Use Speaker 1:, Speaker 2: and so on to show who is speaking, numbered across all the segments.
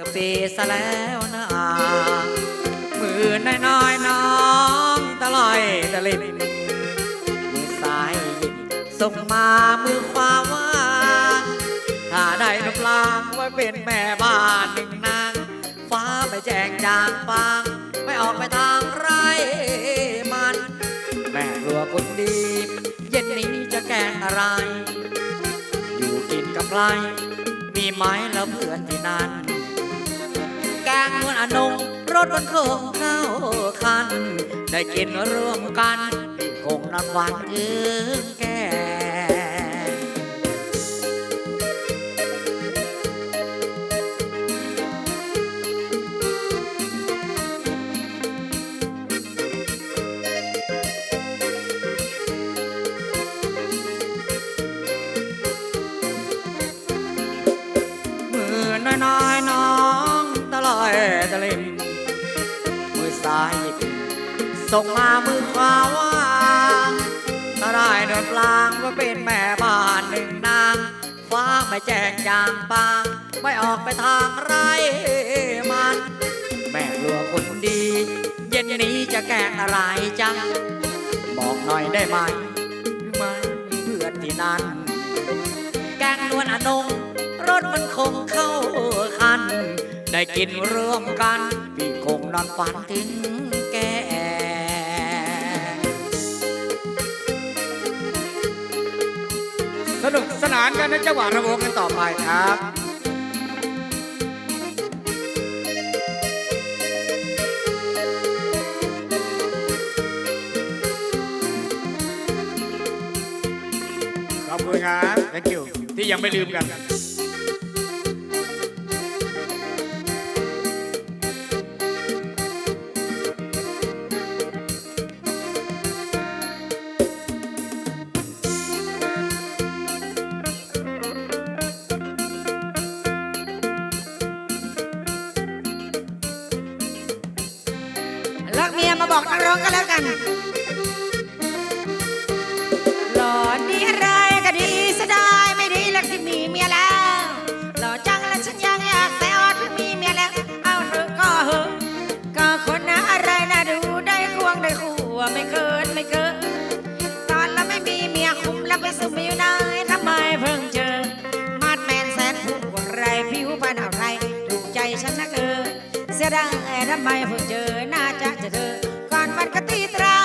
Speaker 1: กือบปีซะแล้วนะมือน้อยๆน้องตะลอยตะลินมือซ้ายยิบส่งมามือขวาว่างถ้าได้นกลางไว้เป็นแม่บ้านหนึ่งนาง ฟ้าไม่แจ้งจางปางไม่ออกไปทางไรมัน แม่กลัวคนดี เย็นนี้จะแกงอะไร อยู่กินกับใครมีไหมแล้วเพื่อนที่นั่นานงรถมันคงเข้าคัน ได้กินร่วมกันคงนอนหวานถึงแก่ ลิมมือซ้ายส่งมามือขวาว่าถ้าได้เดินปลางว่าเป็นแม่บ้านหนึ่งนาง ฟ้าไม่แจ้งจางปาง ไม่ออกไปทางไรมัน แม่กลัวคนดี เย็นนี้จะแกงอะไรจัง บอกหน่อยได้ไหมหรือไม่เพื่อนที่นั่น ได้กินร่วมกันพี่คงนอนฝันถึงแก่
Speaker 2: สนุกสนานกันนะจังหวะระวงกันต่อไปครับขอบคุณครับ thank you ที่ยังไม่ลืมกัน
Speaker 3: มียมาบอกนักร้องกันแล้วกัน หล่อดีอะไรก็ดีเสยดายไม่ดีแล้วที่มีเมียแล้ว หล่อจังและฉันยังอยากแต่ออดที่มีเมียแล้ว เอาเธอะก็เหอะก็คนนะอะไรนะดูได้ควงได้คู่ไม่เกินไม่เกิน ตอนเราไม่มีเมียคุมแล้วไปสุ่มอยู่ไหนทำไมเพิ่งเจอ มาดแมนแสนผูกกว่าไรผิวพรรณอาไทยถูกใจฉันนักเออเสียดายทำไมเพิ่งเจอนะ เธอก่อนวันกตีตรา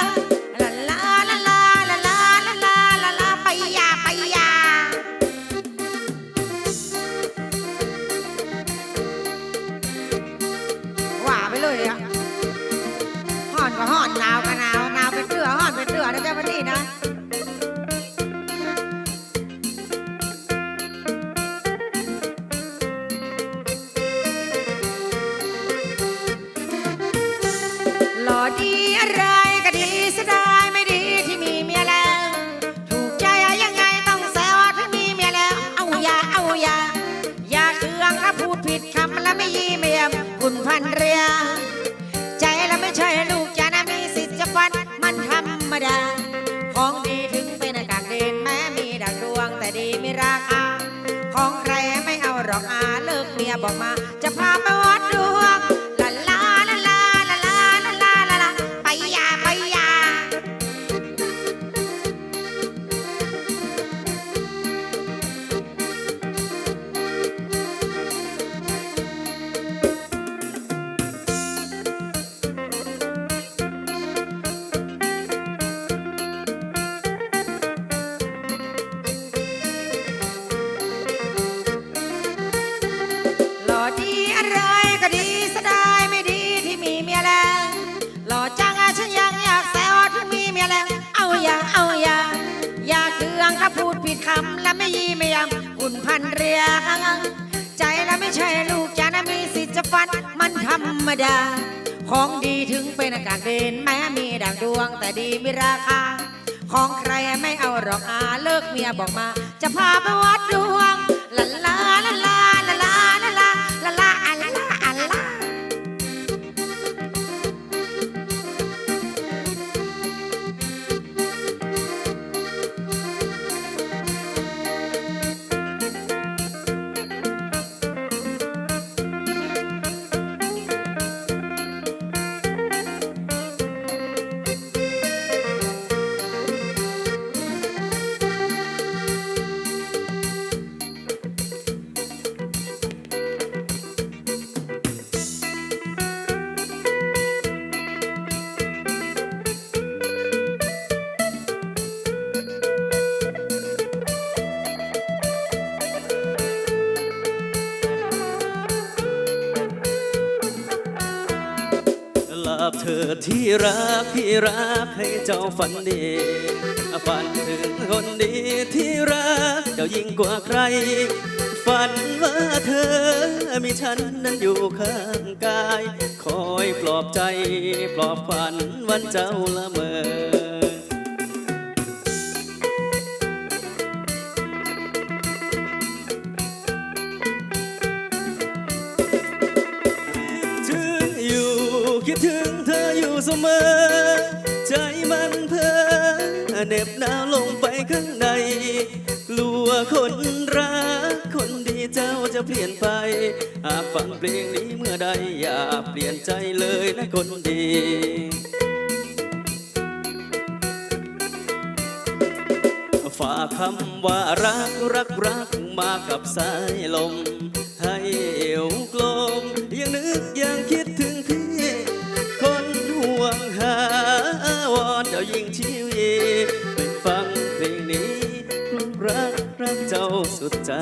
Speaker 3: ดคำและไม่ยีไม่ยำคุณพันเรียงใจแล้วไม่ใช่ลูกจะนะมีสิทธิ์จะฟันมันธรรมดา ของดีถึงเป็นอากาศเด่นแม้มีด่างดวงแต่ดีมีราคา ของใครไม่เอาหรอกอาเลิกเมียบอกมา จะพาไปวัดดวงลาลาลาลา
Speaker 4: ที่รักพี่รักให้เจ้าฝันดีฝันถึงคนดีที่รักเจ้ายิ่งกว่าใคร ฝันว่าเธอมีฉันนั้นอยู่ข้างกาย คอยปลอบใจปลอบขวัญวันเจ้าละเมอถึงอยู่คิดถึง มอ ใจมันเพ้อเหน็บหนาวลงไปข้างใน กลัวคนรัก คนดีเจ้าจะเปลี่ยนไปหากฟังเพลงนี้เมื่อใดอย่าเปลี่ยนใจเลยนะคนดีฝากคำว่ารักรักรักมากับสายลม ให้เอวกลมยังนึกยังคิด สุดใจ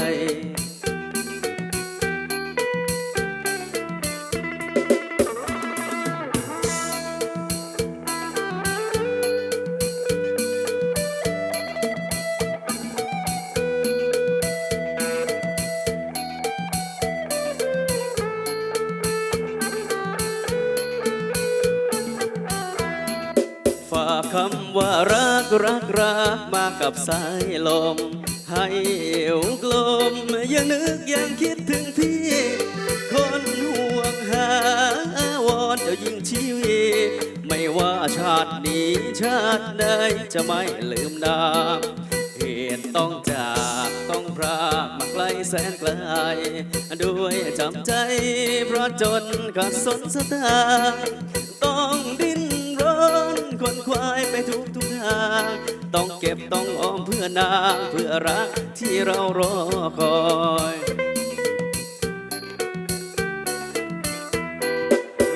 Speaker 4: ฝากคำว่ารักรักรักมากับสายลม ให้เอวกลมยังนึกยังคิดถึงพี่ คนห่วงหาวอนจ้ายิ่งชีวิตไม่ว่าชาตินี้ชาติใดจะไม่ลืมนามเหตุต้องจากต้องพรากมาไกลแสนไกล ด้วยจำใจเพราะจนขาดสนสตาต้องดิ้น คนควายไปทุกทุกทาง ต้องเก็บต้องออมเพื่อนางเพื่อรักที่เรารอคอย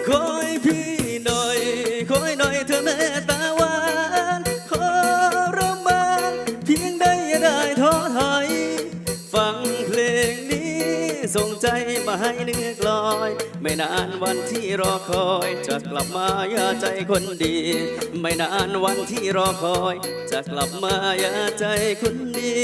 Speaker 4: คอยพี่หน่อยคอยหน่อยเธอแม่ตาหวานขอรมานเพียงได้อย่าได้ท้อถอยฟังเพลงนี้ส่งใจมาให้เนื้อกลอย ไม่นานวันที่รอคอยจะกลับมาอย่าใจคนดี ไม่นานวันที่รอคอยจะกลับมาอย่าใจคนดี